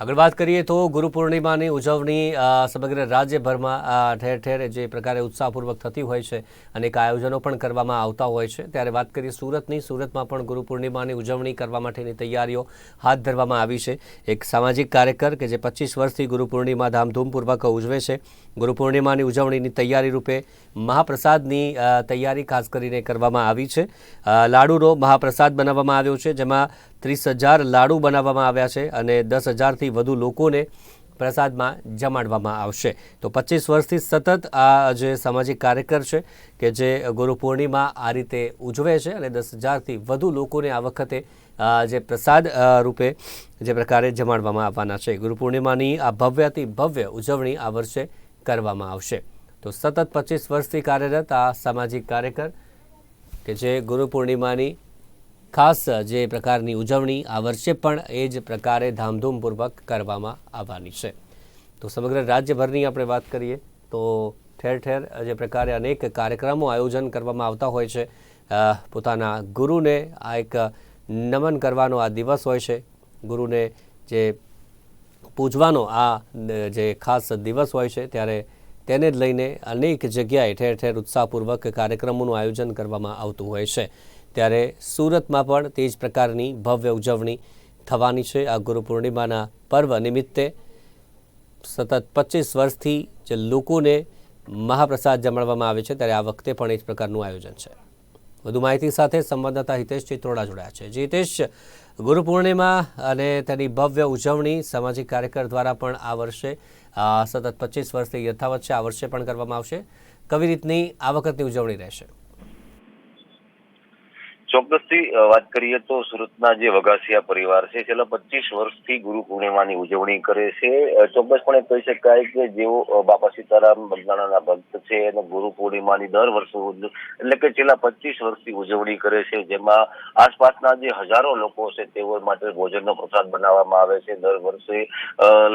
આગળ વાત કરીએ તો ગુરુ પૂર્ણિમાની ઉજવણી સમગ્ર રાજ્યભરમાં ઠેર ઠેર જે પ્રકારે ઉત્સાહપૂર્વક થતી હોય છે, અનેક આયોજનો પણ કરવામાં આવતા હોય છે. ત્યારે વાત કરીએ સુરતની, સુરતમાં પણ ગુરુ પૂર્ણિમાની ઉજવણી કરવા માટેની તૈયારીઓ હાથ ધરવામાં આવી છે. એક સામાજિક કાર્યકર કે જે પચીસ વર્ષથી ગુરુ પૂર્ણિમા ધામધૂમપૂર્વક ઉજવે છે, ગુરુ પૂર્ણિમાની ઉજવણીની તૈયારી રૂપે મહાપ્રસાદની તૈયારી ખાસ કરીને કરવામાં આવી છે. લાડુનો મહાપ્રસાદ બનાવવામાં આવ્યો છે, જેમાં ત્રીસ હજાર લાડુ બનાવવામાં આવ્યા છે અને દસ હજારથી વધુ લોકોને પ્રસાદમાં જમાડવામાં આવશે. તો પચીસ વર્ષથી સતત આ જે સામાજિક કાર્યકર છે કે જે ગુરુ પૂર્ણિમા આ રીતે ઉજવે છે અને દસ હજારથી વધુ લોકોને આ વખતે જે પ્રસાદ રૂપે જે પ્રકારે જમાડવામાં આવવાના છે. ગુરુ પૂર્ણિમાની આ ભવ્યથી ભવ્ય ઉજવણી આ વર્ષે કરવામાં આવશે. તો સતત પચીસ વર્ષથી કાર્યરત આ સામાજિક કાર્યકર કે જે ગુરુ પૂર્ણિમાની ખાસ જે પ્રકારની ઉજવણી આ વર્ષે પણ એ જ પ્રકારે ધામધૂમપૂર્વક કરવામાં આવવાની છે. તો સમગ્ર રાજ્યભરની આપણે વાત કરીએ તો ઠેર ઠેર જે પ્રકારે અનેક કાર્યક્રમો આયોજન કરવામાં આવતા હોય છે. પોતાના ગુરુને આ એક નમન કરવાનો આ દિવસ હોય છે. ગુરુને જે પૂજવાનો આ જે ખાસ દિવસ હોય છે ત્યારે તેને જ લઈને અનેક જગ્યાએ ઠેર ઠેર ઉત્સાહપૂર્વક કાર્યક્રમોનું આયોજન કરવામાં આવતું હોય છે. ત્યારે સુરતમાં પણ તે જ પ્રકારની ભવ્ય ઉજવણી થવાની છે. આ ગુરુ પૂર્ણિમાના પર્વ નિમિત્તે સતત પચીસ વર્ષથી જે લોકોને મહાપ્રસાદ જમાડવામાં આવે છે, ત્યારે આ વખતે પણ એ જ પ્રકારનું આયોજન છે. વધુ માહિતી સાથે સંવાદદાતા હિતેશ ચિત્રોડા જોડાયા છે. જે હિતેશ, ગુરુ પૂર્ણિમા અને તેની ભવ્ય ઉજવણી સામાજિક કાર્યકર દ્વારા પણ આ વર્ષે સતત પચીસ વર્ષથી યથાવત છે, આ વર્ષે પણ કરવામાં આવશે. કવી રીતની આ વખતની ઉજવણી રહેશે? ચોક્કસથી વાત કરીએ તો સુરતના જે વઘાસિયા પરિવાર છે, છેલ્લા પચીસ વર્ષથી ગુરુ પૂર્ણિમાની ઉજવણી કરે છે. ચોક્કસપણે કહી શકાય કે જેઓ બાપા સીતારામ બંધાણાના ભક્ત છે અને ગુરુ પૂર્ણિમાની દર વર્ષે એટલે કે છેલ્લા પચીસ વર્ષથી ઉજવણી કરે છે, જેમાં આસપાસના જે હજારો લોકો છે, તેઓ માટે ભોજનનો પ્રસાદ બનાવવામાં આવે છે, દર વર્ષે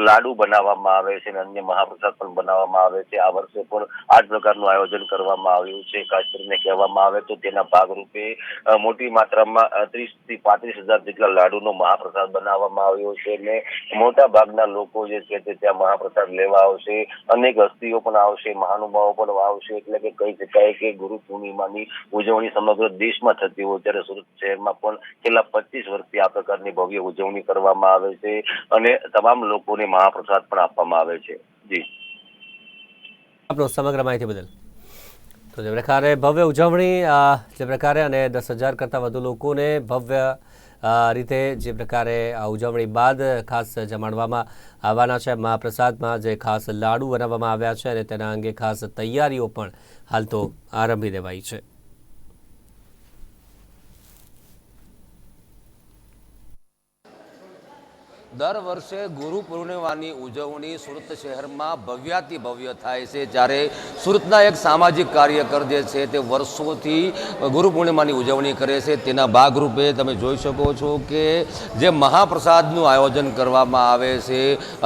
લાડુ બનાવવામાં આવે છે અને અન્ય મહાપ્રસાદ પણ બનાવવામાં આવે છે. આ વર્ષે પણ આ જ પ્રકારનું આયોજન કરવામાં આવ્યું છે. ખાસ કરીને કહેવામાં આવે તો તેના ભાગરૂપે મોટી માત્રામાં ત્રીસથી પાંત્રીસ હજાર જેટલા લાડુનો મહાપ્રસાદ બનાવવામાં આવ્યો છે અને મોટા ભાગના લોકો જે છે તે ત્યાં મહાપ્રસાદ લેવા આવશે. અનેક હસ્તીઓ પણ આવશે, મહાનુભાવો પણ આવશે. એટલે કે કહી શકાય કે ગુરુ પૂર્ણિમાની ઉજવણી સમગ્ર દેશમાં થતી હોય ત્યારે સુરત શહેરમાં પણ છેલ્લા પચીસ વર્ષથી આ પ્રકારની ભવ્ય ઉજવણી કરવામાં આવે છે અને તમામ લોકોને મહાપ્રસાદ પણ આપવામાં આવે છે. જી. આપણો સમગ્ર માહિતી બદલ. તો જે પ્રકારે ભવ્ય ઉજવણી જે પ્રકારે અને દસ હજાર કરતાં વધુ લોકોને ભવ્ય રીતે જે પ્રકારે આ ઉજવણી બાદ ખાસ જમાડવામાં આવવાના છે. મહાપ્રસાદમાં જે ખાસ લાડુ બનાવવામાં આવ્યા છે અને તેના અંગે ખાસ તૈયારીઓ પણ હાલ તો આરંભી દેવાઈ છે. દર વર્ષે ગુરુ પૂર્ણિમાની ઉજવણી સુરત શહેરમાં ભવ્યાતિ ભવ્ય થાય છે. જ્યારે સુરતના એક સામાજિક કાર્યકર જે છે તે વર્ષોથી ગુરુ પૂર્ણિમાની ઉજવણી કરે છે. તેના ભાગરૂપે તમે જોઈ શકો છો કે જે મહાપ્રસાદનું આયોજન કરવામાં આવે છે.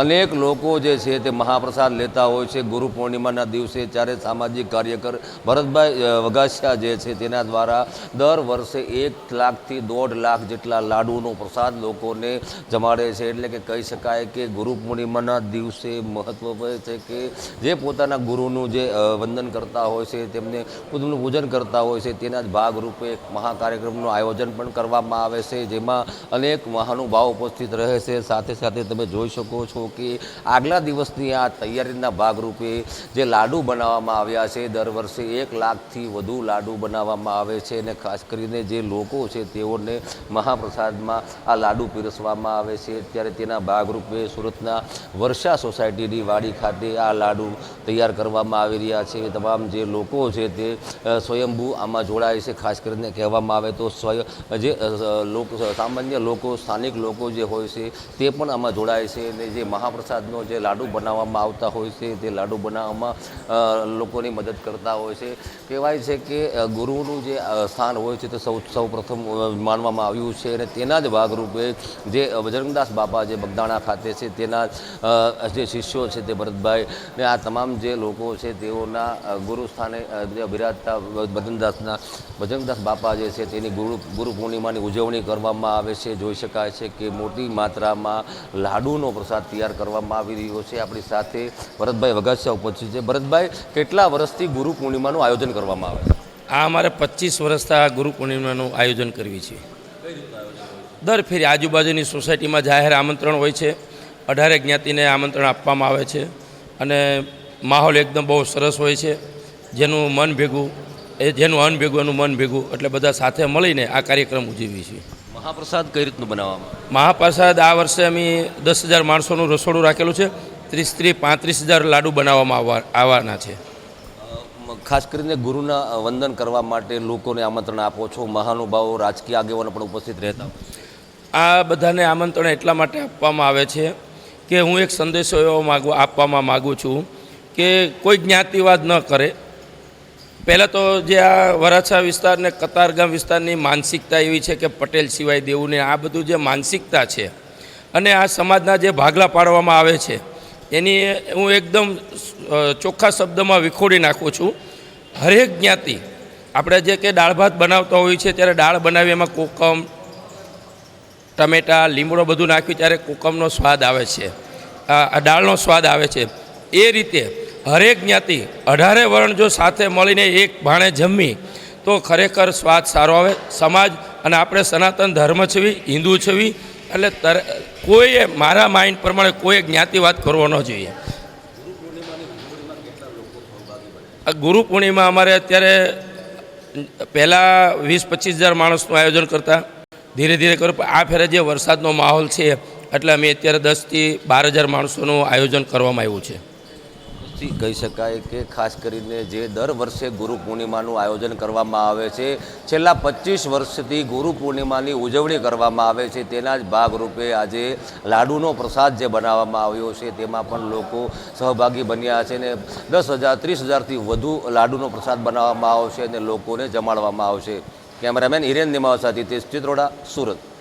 અનેક લોકો જે છે તે મહાપ્રસાદ લેતા હોય છે ગુરુ પૂર્ણિમાના દિવસે. ત્યારે સામાજિક કાર્યકર ભરતભાઈ વઘાસિયા જે છે તેના દ્વારા દર વર્ષે એક લાખથી દોઢ લાખ જેટલા લાડુનો પ્રસાદ લોકોને જમાડે છે. એટલે કે કહી શકાય કે ગુરુ પૂર્ણિમાના દિવસે મહત્વ છે કે જે પોતાના ગુરુનું જે વંદન કરતા હોય છે, તેમને ખુદનું પૂજન કરતા હોય છે, તેના જ ભાગરૂપે એક મહાકાર્યક્રમનું આયોજન પણ કરવામાં આવે છે, જેમાં અનેક મહાનુભાવ ઉપસ્થિત રહે છે. સાથે સાથે તમે જોઈ શકો છો કે આગલા દિવસની આ તૈયારીના ભાગરૂપે જે લાડુ બનાવવામાં આવ્યા છે, દર વર્ષે એક લાખથી વધુ લાડુ બનાવવામાં આવે છે અને ખાસ કરીને જે લોકો છે તેઓને મહાપ્રસાદમાં આ લાડુ પીરસવામાં આવે છે. ત્યારે તેના ભાગરૂપે સુરતના વર્ષા સોસાયટીની વાડી ખાતે આ લાડુ તૈયાર કરવામાં આવી રહ્યા છે. તમામ જે લોકો છે તે સ્વયંભૂ આમાં જોડાય છે. ખાસ કરીને કહેવામાં આવે તો સ્વયં, જે લોકો, સામાન્ય લોકો, સ્થાનિક લોકો જે હોય છે તે પણ આમાં જોડાય છે અને જે મહાપ્રસાદનો જે લાડુ બનાવવામાં આવતા હોય છે તે લાડુ બનાવવામાં લોકોની મદદ કરતા હોય છે. કહેવાય છે કે ગુરુનું જે સ્થાન હોય છે તે સૌ સૌ પ્રથમ માનવામાં આવ્યું છે અને તેના જ ભાગરૂપે જે બજરંગદાસ બાપા બાપા જે બગદાણા ખાતે છે તેના જે શિષ્યો છે તે ભરતભાઈ ને આ તમામ જે લોકો છે તેઓના ગુરુસ્થાને ગુરુ સ્થાને અ, બિરાજતા ભજનદાસના ભજનદાસ બાપા જે છે તેની ગુરુ ગુરુ પૂર્ણિમાની ઉજવણી કરવામાં આવે છે. જોઈ શકાય છે કે મોટી માત્રામાં લાડુનો પ્રસાદ તૈયાર કરવામાં આવી રહ્યો છે. આપણી સાથે ભરતભાઈ વગાસિયા ઉપસ્થિત છે. ભરતભાઈ કેટલા વર્ષથી ગુરુ પૂર્ણિમાનું આયોજન કરવામાં આવે છે? આ અમારે પચીસ વર્ષથી આ ગુરુ પૂર્ણિમાનું આયોજન કરવી છે. દર ફેરી આજુબાજુની સોસાયટીમાં જાહેર આમંત્રણ હોય છે. અઢારે જ્ઞાતિને આમંત્રણ આપવામાં આવે છે અને માહોલ એકદમ બહુ સરસ હોય છે. જેનું મન ભેગું એ જેનું અન ભેગું એનું મન ભેગું એટલે બધા સાથે મળીને આ કાર્યક્રમ ઉજવીએ છીએ. મહાપ્રસાદ કઈ રીતનું બનાવવામાં? મહાપ્રસાદ આ વર્ષે અમે દસ હજાર માણસોનું રસોડું રાખેલું છે. ત્રીસ ત્રીસ પાંત્રીસ હજાર લાડુ બનાવવામાં આવવા આવવાના છે. ખાસ કરીને ગુરુના વંદન કરવા માટે લોકોને આમંત્રણ આપો છો, મહાનુભાવો, રાજકીય આગેવાનો પણ ઉપસ્થિત રહેતા આ બધાને આમંત્રણ એટલા માટે આપવામાં આવે છે કે હું એક સંદેશો એવો માગવા આપવામાં માગું છું કે કોઈ જ્ઞાતિવાદ ન કરે. પહેલાં તો જે આ વરાછા વિસ્તાર ને કતારગામ વિસ્તારની માનસિકતા એવી છે કે પટેલ સિવાય દેવું ને આ બધું જે માનસિકતા છે અને આ સમાજના જે ભાગલા પાડવામાં આવે છે એની હું એકદમ ચોખ્ખા શબ્દમાં વિખોડી નાખું છું. હરેક જ્ઞાતિ, આપણે જે કે દાળ ભાત બનાવતા હોઈએ છીએ ત્યારે દાળ બનાવી એમાં કોકમ, ટમેટા, લીમડો બધું નાખ્યું ત્યારે કોકમનો સ્વાદ આવે છે. આ દાળનો સ્વાદ આવે છે. એ રીતે હરેક જ્ઞાતિ અઢારે વર્ણ જો સાથે મળીને એક ભાણે જમી તો ખરેખર સ્વાદ સારો આવે. સમાજ અને આપણે સનાતન ધર્મ છવી, હિન્દુ છવી એટલે તર, કોઈએ મારા માઇન્ડ પ્રમાણે કોઈએ જ્ઞાતિવાદ કરવો ન જોઈએ. ગુરુ પૂર્ણિમા અમારે અત્યારે પહેલાં વીસ પચીસ હજાર માણસનું આયોજન કરતા. ધીરે ધીરે કરો, આ ફેરે જે વરસાદનો માહોલ છે, એટલે અમે અત્યારે દસથી બાર હજાર માણસોનું આયોજન કરવામાં આવ્યું છે. થી કહી શકાય કે ખાસ કરીને જે દર વર્ષે ગુરુ પૂર્ણિમાનું આયોજન કરવામાં આવે છે, છેલ્લા પચીસ વર્ષથી ગુરુ પૂર્ણિમાની ઉજવણી કરવામાં આવે છે, તેના જ ભાગરૂપે આજે લાડુનો પ્રસાદ જે બનાવવામાં આવ્યો છે, તેમાં પણ લોકો સહભાગી બન્યા છે ને દસ હજાર, ત્રીસ હજારથી વધુ લાડુનો પ્રસાદ બનાવવામાં આવશે અને લોકોને જમાડવામાં આવશે. કેમેરામેન હિરેન નિમાવ સાથે તે ચિત્રોડા સુરત.